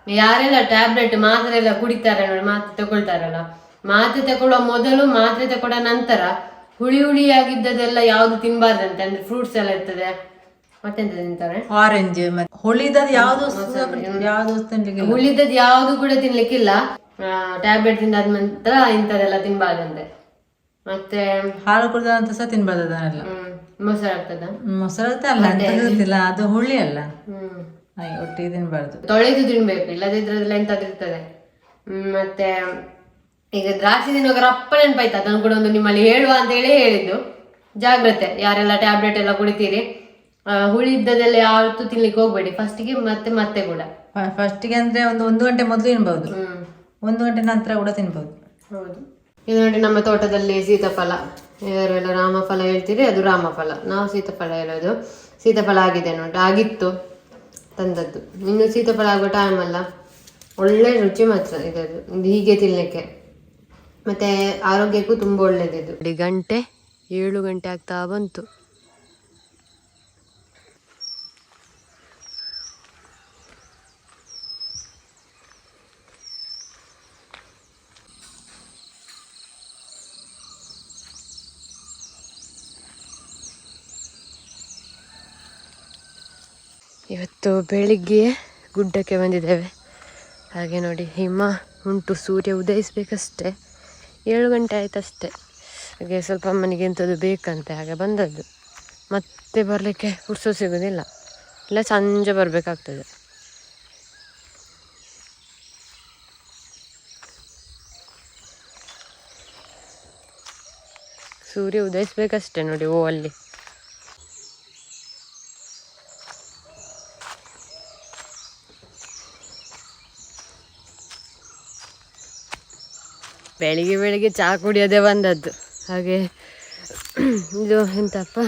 ಯಾರೆಲ್ಲ ಟ್ಯಾಬ್ಲೆಟ್ ಮಾತ್ರೆ ಎಲ್ಲ ಕುಡಿತಾರೆ ನೋಡಿ ಮಾತ್ರೆ ತಗೊಳ್ತಾರಲ್ಲ? ಮಾತ್ರೆ ತಗೊಳ್ಳೋ ಮೊದಲು ಮಾತ್ರೆ ತಗೊಳ್ಳೋ ನಂತರ ಹುಳಿ ಹುಳಿಯಾಗಿದ್ದದೆಲ್ಲ ಯಾವ್ದು ತಿನ್ಬಾರ್ದಂತೆ? ಅಂದ್ರೆ ಫ್ರೂಟ್ಸ್ ಎಲ್ಲ ಇರ್ತದೆ. ಮತ್ತೆಂತ ತಿಂತಾರೆ? ಆರೆಂಜ್ ಮತ್ತೆ ಹೊಳಿದದ್ದು ಯಾವ್ದು ಯಾವ್ದು ತಿನ್ಲಿಕ್ಕೆ ಯಾವ್ದು ಕೂಡ ತಿನ್ಲಿಕ್ಕಿಲ್ಲ. ಟ್ಯಾಬ್ಲೆಟ್ ತಿಂದಾದ ನಂತರ ಇಂಥದೆಲ್ಲ ತಿನ್ಬಾರ್ದಂತೆ. ಮತ್ತೆ ಹಾಲು ಕುಡಿದ ಅಂತ ಸಹ ತಿನ್ಬಾರ್ದು ಅದನ್ನೆಲ್ಲ ಮೊಸರು ಆಗ್ತದ? ಮೊಸರು ಅಲ್ಲ ಅದು ಹುಳಿ ಅಲ್ಲ. ಒಟ್ಟಿಗೆ ತಿನ್ಬಾರ್ದು. ತೊಳೆದು ತಿನ್ಬೇಕು ಇಲ್ಲದಿದ್ರೆ ಎಂತಾದ್ರೂ ಇರ್ತದೆ. ಮತ್ತೆ ಈಗ ದ್ರಾಕ್ಷಿ ತಿನ್ನುವಾಗ ರಪ್ಪ ನೆನಪಾಯ್ತು. ಅದನ್ನು ಕೂಡ ಒಂದು ನಿಮ್ಮಲ್ಲಿ ಹೇಳುವ ಅಂತ ಹೇಳಿ ಹೇಳಿದ್ದು. ಜಾಗ್ರತೆ ಯಾರೆಲ್ಲ ಟ್ಯಾಬ್ಲೆಟ್ ಎಲ್ಲ ಕುಡಿತೀರಿ ಆ, ಹುಳಿ ಇದ್ದದೆಲ್ಲ ಯಾವತ್ತೂ ತಿನ್ಲಿಕ್ಕೆ ಹೋಗ್ಬೇಡಿ. ಫಸ್ಟಿಗೆ ಮತ್ತೆ ಮತ್ತೆ ಕೂಡ. ಫಸ್ಟಿಗೆ ಅಂದ್ರೆ ಒಂದು ಒಂದು ಗಂಟೆ ಮೊದಲು ತಿನ್ಬಹುದು ಒಂದು ಗಂಟೆ ನಂತರ ಕೂಡ ತಿನ್ಬಹುದು ಹೌದು. ಇದು ನೋಡಿ ನಮ್ಮ ತೋಟದಲ್ಲಿ ಸೀತಾಫಲ. ಯಾರೆಲ್ಲ ರಾಮಫಲ ಹೇಳ್ತೀರಿ ಅದು ರಾಮಫಲ. ನಾವು ಸೀತಾಫಲ ಹೇಳೋದು. ಸೀತಾಫಲ ಆಗಿದೆ ನೋಡಿ. ಆಗಿತ್ತು ತಂದದ್ದು. ಇನ್ನು ಸೀತಾಫಲ ಆಗೋ ಟೈಮ್ ಅಲ್ಲ. ಒಳ್ಳೆ ರುಚಿ ಮಾತ್ರ ಇದದು ಇದು ಹೀಗೆ ತಿನ್ಲಿಕ್ಕೆ. ಮತ್ತೆ ಆರೋಗ್ಯಕ್ಕೂ ತುಂಬ ಒಳ್ಳೇದಿದು ಗಂಟೆ, ಏಳು ಗಂಟೆ ಆಗ್ತಾ ಬಂತು. ಇವತ್ತು ಬೆಳಿಗ್ಗೆ ಗುಡ್ಡಕ್ಕೆ ಬಂದಿದ್ದೇವೆ. ಹಾಗೆ ನೋಡಿ, ಹಿಮ ಉಂಟು, ಸೂರ್ಯ ಉದಯಿಸ್ಬೇಕಷ್ಟೆ. ಏಳು ಗಂಟೆ ಆಯ್ತು ಅಷ್ಟೇ ಹಾಗೆ ಸ್ವಲ್ಪ ಅಮ್ಮನಿಗೆ ಎಂಥದ್ದು ಬೇಕಂತೆ, ಹಾಗೆ ಬಂದದ್ದು. ಮತ್ತೆ ಬರಲಿಕ್ಕೆ ಹುಡ್ಸು ಸಿಗೋದಿಲ್ಲ. ಇಲ್ಲ, ಸಂಜೆ ಬರಬೇಕಾಗ್ತದೆ. ಸೂರ್ಯ ಉದಯಿಸ್ಬೇಕಷ್ಟೆ ನೋಡಿ, ಓ, ಅಲ್ಲಿ. ಬೆಳಿಗ್ಗೆ ಬೆಳಿಗ್ಗೆ ಚಹಾ ಕುಡಿಯೋದೇ ಬಂದದ್ದು. ಹಾಗೆ ಇದು ಎಂತಪ್ಪ?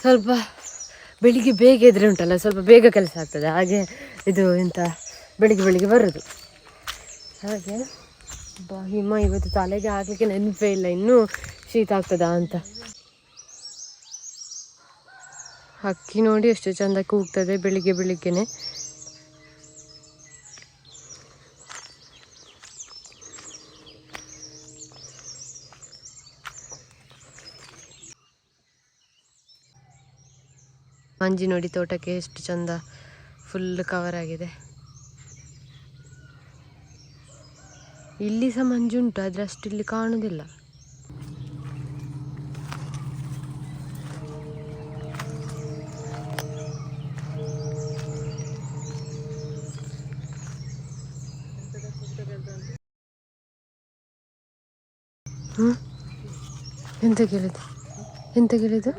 ಸ್ವಲ್ಪ ಬೆಳಿಗ್ಗೆ ಬೇಗ ಇದ್ರೆ ಉಂಟಲ್ಲ, ಸ್ವಲ್ಪ ಬೇಗ ಕೆಲಸ ಆಗ್ತದೆ. ಹಾಗೆ ಇದು ಎಂತ ಬೆಳಿಗ್ಗೆ ಬೆಳಿಗ್ಗೆ ಬರೋದು. ಹಾಗೆ ಬಾ, ಹಿಮ ಇವತ್ತು ತಲೆಗೆ ಹಾಕಲಿಕ್ಕೆ ನೆನಪೇ ಇಲ್ಲ, ಇನ್ನೂ ಶೀತ ಆಗ್ತದಾ ಅಂತ. ಅಕ್ಕಿ ನೋಡಿ ಎಷ್ಟು ಚಂದ ಕೂಗ್ತದೆ ಬೆಳಿಗ್ಗೆ ಬೆಳಿಗ್ಗೆನೆ. ಮಂಜಿ ನೋಡಿ ತೋಟಕ್ಕೆ ಎಷ್ಟು ಚಂದ ಫುಲ್ ಕವರ್ ಆಗಿದೆ. ಇಲ್ಲಿ ಸಹ ಮಂಜು ಉಂಟು, ಆದರೆ ಅಷ್ಟು ಇಲ್ಲಿ ಕಾಣುವುದಿಲ್ಲ ಹ್ಮ್? ಎಂತ ಕೇಳಿದ್ದು? ಎಂತ ಕೇಳಿದ್ದು?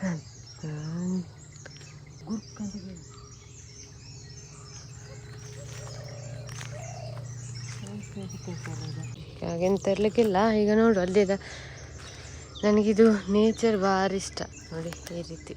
ಹ್ಮ್. ಹಾಗೆಂತ ಇರ್ಲಿಕ್ಕಿಲ್ಲ ಈಗ ನೋಡು ಅಲ್ಲಿದ ನನಗಿದು ನೇಚರ್ ಭಾರಿ ಇಷ್ಟ. ನೋಡಿ ಈ ರೀತಿ.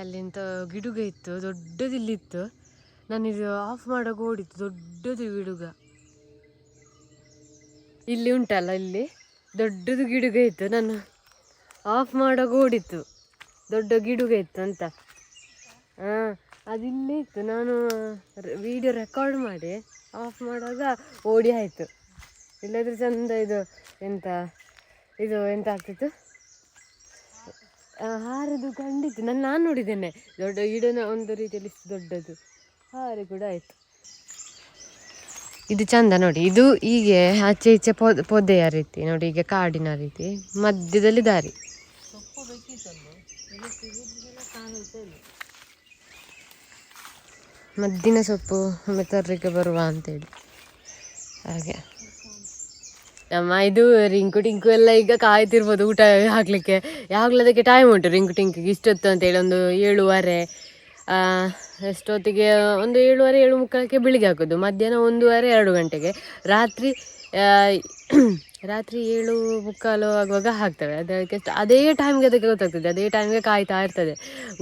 ಅಲ್ಲಿಂತ ಗಿಡುಗ ಇತ್ತು ದೊಡ್ಡದಿಲ್ಲಿತ್ತು ನಾನಿದು ಆಫ್ ಮಾಡೋ ಓಡಿತ್ತು, ದೊಡ್ಡದು ಗಿಡುಗ. ಇಲ್ಲಿ ಉಂಟಲ್ಲ ಇಲ್ಲಿ? ದೊಡ್ಡದು ಗಿಡುಗ ಇತ್ತು, ನಾನು ಆಫ್ ಮಾಡೋ ಓಡಿತ್ತು. ದೊಡ್ಡ ಗಿಡುಗ ಇತ್ತು ಅಂತ. ಹಾಂ ಅದಿಲ್ಲೇ ಇತ್ತು. ನಾನು ವಿಡಿಯೋ ರೆಕಾರ್ಡ್ ಮಾಡಿ ಆಫ್ ಮಾಡುವಾಗ ಓಡಿ ಆಯಿತು. ಇಲ್ಲದ್ರೆ ಚಂದ ಇದು ಎಂತ ಇದು ಎಂತ ಆಗ್ತಿತ್ತು? ಹಾರದು ಕಂಡಿತ್ತು ನಾನು ನಾನು ನೋಡಿದ್ದೇನೆ. ದೊಡ್ಡ ಗಿಡನ ಒಂದು ರೀತಿಯಲ್ಲಿ ದೊಡ್ಡದು. ಹಾರಿ ಕೂಡ ಆಯಿತು. ಇದು ಚಂದ ನೋಡಿ. ಇದು ಹೀಗೆ ಆಚೆ ಈಚೆ ಪೊದೆ ಪೊದೆಯ ರೀತಿ ನೋಡಿ ಈಗ ಕಾಡಿನ ರೀತಿ. ಮಧ್ಯದಲ್ಲಿ ದಾರಿ. ಮದ್ದಿನ ಸೊಪ್ಪು ಒಮ್ಮೆ ತರಲಿಕ್ಕೆ ಬರುವ ಅಂತೇಳಿ ಹಾಗೆ. ನಮ್ಮ ಇದು ರಿಂಕು ಟಿಂಕು ಎಲ್ಲ ಈಗ ಕಾಯ್ತಿರ್ಬೋದು ಊಟ ಹಾಕ್ಲಿಕ್ಕೆ. ಯಾವಾಗಲೂ ಅದಕ್ಕೆ ಟೈಮ್ ಉಂಟು ರಿಂಕು ಟಿಂಕಿಗೆ? ಇಷ್ಟೊತ್ತು ಅಂತೇಳಿ ಒಂದು ಏಳುವರೆ. ಎಷ್ಟೊತ್ತಿಗೆ? ಒಂದು ಏಳುವರೆ, ಏಳು ಮುಕ್ಕಾಲಕ್ಕೆ ಬೆಳಿಗ್ಗೆ ಹಾಕೋದು. ಮಧ್ಯಾಹ್ನ ಒಂದೂವರೆ, ಎರಡು ಗಂಟೆಗೆ. ರಾತ್ರಿ ರಾತ್ರಿ ಏಳು ಮುಕ್ಕಾಲು ಆಗುವಾಗ ಹಾಕ್ತವೆ. ಅದಕ್ಕೆ ಅದೇ ಟೈಮ್ಗೆ ಅದಕ್ಕೆ ಗೊತ್ತಾಗ್ತದೆ. ಅದೇ ಟೈಮ್ಗೆ ಕಾಯ್ತಾ ಇರ್ತದೆ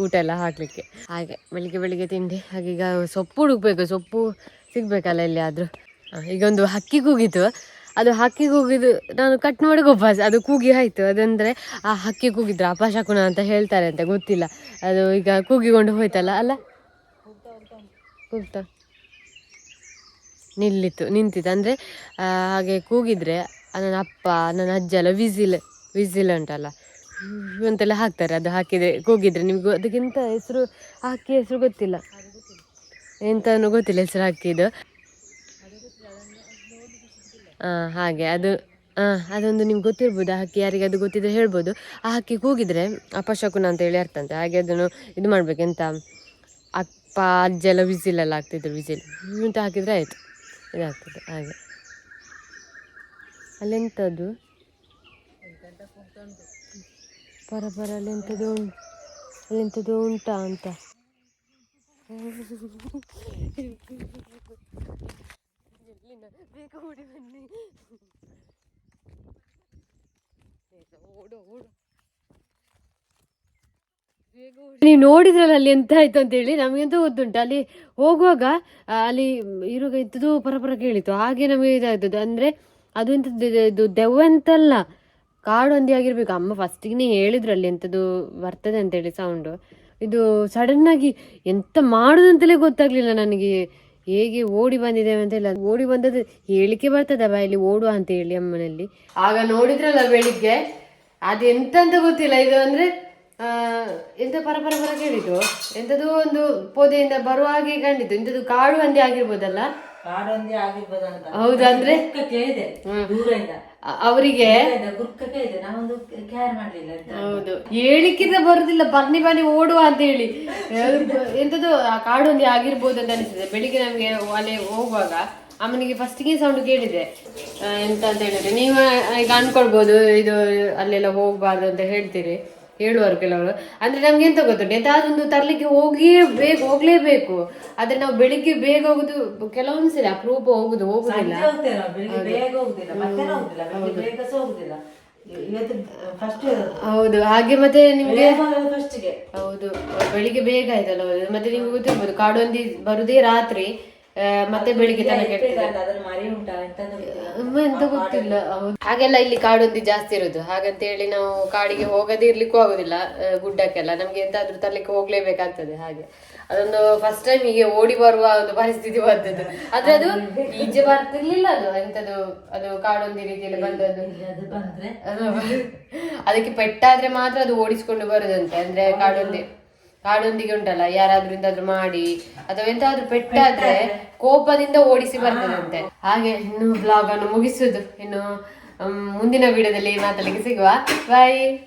ಊಟ ಎಲ್ಲ ಹಾಕಲಿಕ್ಕೆ. ಹಾಗೆ ಬೆಳಿಗ್ಗೆ ಬೆಳಿಗ್ಗೆ ತಿಂಡಿ. ಹಾಗೀಗ ಸೊಪ್ಪು ಹುಡುಕ್ಬೇಕು. ಸೊಪ್ಪು ಸಿಗಬೇಕಲ್ಲ ಎಲ್ಲಿ ಆದರೂ ಈಗ ಒಂದು ಹಕ್ಕಿ ಕೂಗಿತು ಅದು ಹಕ್ಕಿ ಕೂಗಿದು ನಾನು ಕಟ್ ಮಾಡಿ ವಾಪಸ್ ಅದು ಕೂಗಿ ಆಯಿತು. ಅದಂದರೆ, ಆ ಹಕ್ಕಿ ಕೂಗಿದ್ರು ಅಪಶಕುನ ಅಂತ ಹೇಳ್ತಾರೆ ಅಂತ, ಗೊತ್ತಿಲ್ಲ. ಅದು ಈಗ ಕೂಗಿಕೊಂಡು ಹೋಯ್ತಲ್ಲ, ಅಲ್ಲ? ಕೂಗ್ತಾ ನಿಲ್ಲಿತ್ತು, ನಿಂತಿತ್ತು. ಅಂದರೆ ಹಾಗೆ ಕೂಗಿದ್ರೆ, ನನ್ನ ಅಪ್ಪ, ನನ್ನ ಅಜ್ಜ ಎಲ್ಲ ವಿಸಿಲ್ ವಿಸಿಲ್ ಉಂಟಲ್ಲ? ಅಂತೆಲ್ಲ ಹಾಕ್ತಾರೆ, ಅದು ಹಾಕಿದ್ರೆ, ಕೂಗಿದ್ರೆ. ನಿಮ್ಗೆ ಅದಕ್ಕಿಂತ ಹೆಸರು ಹಾಕಿ ಹೆಸರು ಗೊತ್ತಿಲ್ಲ. ಎಂತನೂ ಗೊತ್ತಿಲ್ಲ, ಹೆಸರು ಹಾಕಿದ್ದು. ಹಾಗೆ ಅದು ಅದೊಂದು ನಿಮ್ಗೆ ಗೊತ್ತಿರ್ಬೋದು, ಆ ಹಕ್ಕಿ ಯಾರಿಗೆ ಅದು ಗೊತ್ತಿದ್ರೆ ಹೇಳ್ಬೋದು. ಆ ಹಕ್ಕಿ ಕೂಗಿದ್ರೆ ಅಪಶಕುನ ಅಂತ ಹೇಳಿ ಅರ್ಥಂತೆ ಹಾಗೆ ಅದನ್ನು ಇದು ಮಾಡ್ಬೇಕು, ಎಂತ? ಅಪ್ಪ ಅಜ್ಜೆಲ್ಲ ವಿಸಿಲೆಲ್ಲ ಹಾಕ್ತಿದ್ರು, ವಿಸಿಲ್. ಅಂತ ಹಾಕಿದ್ರೆ ಆಯಿತು. ಇದಾಗ್ತದೆ ಹಾಗೆ. ಅಲ್ಲೆಂಥದ್ದು ಪರ ಪರ ಅಲ್ಲೆಂಥದ್ದು ಉಂಟು ಅಲ್ಲೆಂಥದ್ದು ಉಂಟಾ ಅಂತ. ಬೇಗ ಓಡಿ ಬನ್ನಿ. ಓಡು ಓಡು. ನೀವು ನೋಡಿದ್ರಲ್ಲ ಅಲ್ಲಿ ಎಂತ ಆಯ್ತು ಅಂತೇಳಿ ನಮಗೆಂತ ಗೊತ್ತುಂಟು? ಅಲ್ಲಿ ಹೋಗುವಾಗ ಅಲ್ಲಿ ಇರುವಾಗ ಇಂಥದ್ದು ಪರಪರ ಕೇಳಿತು ಹಾಗೆ ನಮಗೆ ಇದಾಗ್ತದೆ ಅಂದ್ರೆ ಅದು ಎಂತದ್ದು, ಇದು- ದೆವ್ವ ಅಂತಲ್ಲ. ಕಾಡು ಹಂದಿ ಆಗಿರ್ಬೇಕು. ಅಮ್ಮ ಫಸ್ಟಿಗೆ ಹೇಳಿದ್ರು ಅಲ್ಲಿ ಎಂಥದ್ದು ಬರ್ತದೆ ಅಂತೇಳಿ ಸೌಂಡು ಇದು ಸಡನ್ ಆಗಿ ಎಂತ ಮಾಡುದಂತಲೇ ಗೊತ್ತಾಗ್ಲಿಲ್ಲ ನನಗೆ. ಹೇಗೆ ಓಡಿ ಬಂದಿದ್ದೇವೆ ಅಂತ ಇಲ್ಲ ಓಡಿ ಬಂದದ್ದು ಹೇಳಿಕೆ ಬರ್ತದ ಬಾಯಲ್ಲಿ ಓಡುವ ಅಂತ ಹೇಳಿ ಅಮ್ಮನಲ್ಲಿ. ಆಗ ನೋಡಿದ್ರಲ್ಲ ಬೆಳಿಗ್ಗೆ ಅದು ಎಂತ ಅಂತ ಗೊತ್ತಿಲ್ಲ ಇದು ಅಂದ್ರೆ ಆ, ಎಂತ ಪರ ಪರ ಕೇಳಿದ್ದು? ಎಂತದು ಎಂಥದ್ದು ಒಂದು ಪೊದೆಯಿಂದ ಬರುವ ಹಾಗೆ ಕಂಡಿತು ಎಂಥದ್ದು ಕಾಡು ಹಂದಿ ಆಗಿರ್ಬೋದಲ್ಲ? ಕಾಡೊಂದಿ ಅವರಿಗೆ ಹೌದು. ಹೇಳಿಕ್ಕಿಂತ ಬರುದಿಲ್ಲ. ಬನ್ನಿ ಬನ್ನಿ ಓಡುವ ಅಂತ ಹೇಳಿ. ಎಂತದ್ದು ಆ ಕಾಡೊಂದಿ ಆಗಿರ್ಬೋದು ಅಂತ ಅನಿಸಿದೆ ಬೆಳಿಗ್ಗೆ ನಮಗೆ ಅಲ್ಲಿ ಹೋಗುವಾಗ ಅಮ್ಮನಿಗೆ ಫಸ್ಟಿಗೆ ಸೌಂಡ್ ಕೇಳಿದೆ. ಎಂತ ಅಂತ ಹೇಳಿದ್ರೆ ನೀವು ಈಗ ಅನ್ಕೊಳ್ಬೋದು ಇದು ಅಲ್ಲೆಲ್ಲ ಹೋಗ್ಬಾರ್ದು ಅಂತ ಹೇಳ್ತೀರಿ. ಹೇಳುವರು ಕೆಲವರು. ಅಂದ್ರೆ ನಮ್ಗೆ ಎಂತ ಗೊತ್ತುಂಟು? ಎಂತಾದೊಂದು ತರ್ಲಿಕ್ಕೆ ಹೋಗಿಯೇ ಬೇಗ ಹೋಗ್ಲೇಬೇಕು. ಆದ್ರೆ ನಾವು ಬೆಳಿಗ್ಗೆ ಬೇಗ ಹೋಗುದು ಕೆಲವೊಂದು ಸರಿ ಅಪರೂಪ ಹೋಗುದು ಹೋಗುದಿಲ್ಲ. ಹೌದು. ಹಾಗೆ ಮತ್ತೆ ನಿಮ್ಗೆ? ಹೌದು. ಬೆಳಿಗ್ಗೆ ಬೇಗ ಆಯ್ತಲ್ಲ ಮತ್ತೆ ನಿಮ್ಗೆ ಗೊತ್ತಿರ್ಬೋದು ಕಾಡೊಂದಿ ಬರುದೇ ರಾತ್ರಿ. ಮತ್ತೆ ಬೆಳಿಗ್ಗೆ ತನಕ ಎಂತ ಗೊತ್ತಿಲ್ಲ. ಹಾಗೆಲ್ಲ ಇಲ್ಲಿ ಕಾಡೊಂದಿ ಜಾಸ್ತಿ ಇರುದು. ಹಾಗಂತ ಹೇಳಿ ನಾವು ಕಾಡಿಗೆ ಹೋಗದೇ ಇರ್ಲಿಕ್ಕೂ ಆಗುದಿಲ್ಲ ಗುಡ್ಡಕ್ಕೆಲ್ಲ. ನಮ್ಗೆ ಎಂತಾದ್ರೂ ತರ್ಲಿಕ್ಕೆ ಹೋಗ್ಲೇಬೇಕಾಗ್ತದೆ ಹಾಗೆ. ಅದೊಂದು ಫಸ್ಟ್ ಟೈಮ್ ಹೀಗೆ ಓಡಿ ಬರುವ ಒಂದು ಪರಿಸ್ಥಿತಿ ಬಂದದ್ದು. ಆದ್ರೆ ಅದು ಈಜೆ ಬರ್ತಿರ್ಲಿಲ್ಲ ಅದು ಎಂತದು ಅದು ಕಾಡೊಂದಿ ರೀತಿಯಲ್ಲಿ ಬಂದದ್ದು. ಅದಕ್ಕೆ ಪೆಟ್ಟಾದ್ರೆ ಮಾತ್ರ ಅದು ಓಡಿಸ್ಕೊಂಡು ಬರುದಂತೆ. ಅಂದ್ರೆ ಕಾಡೊಂದಿ. ಕಾಡೊಂದಿಗೆ ಉಂಟಲ್ಲ ಯಾರಾದ್ರೂ ಇಂದಾದ್ರೂ ಮಾಡಿ ಅಥವಾ ಎಂತಾದ್ರೂ ಪೆಟ್ಟಾದ್ರೆ ಕೋಪದಿಂದ ಓಡಿಸಿ ಬರ್ತದಂತೆ. ಹಾಗೆ ಇನ್ನು ಬ್ಲಾಗ್ ಅನ್ನು ಮುಗಿಸುದು. ಇನ್ನು ಮುಂದಿನ ವಿಡಿಯೋದಲ್ಲಿ ಮಾತಾಡಲಿಕ್ಕೆ ಸಿಗುವ. ಬಾಯ್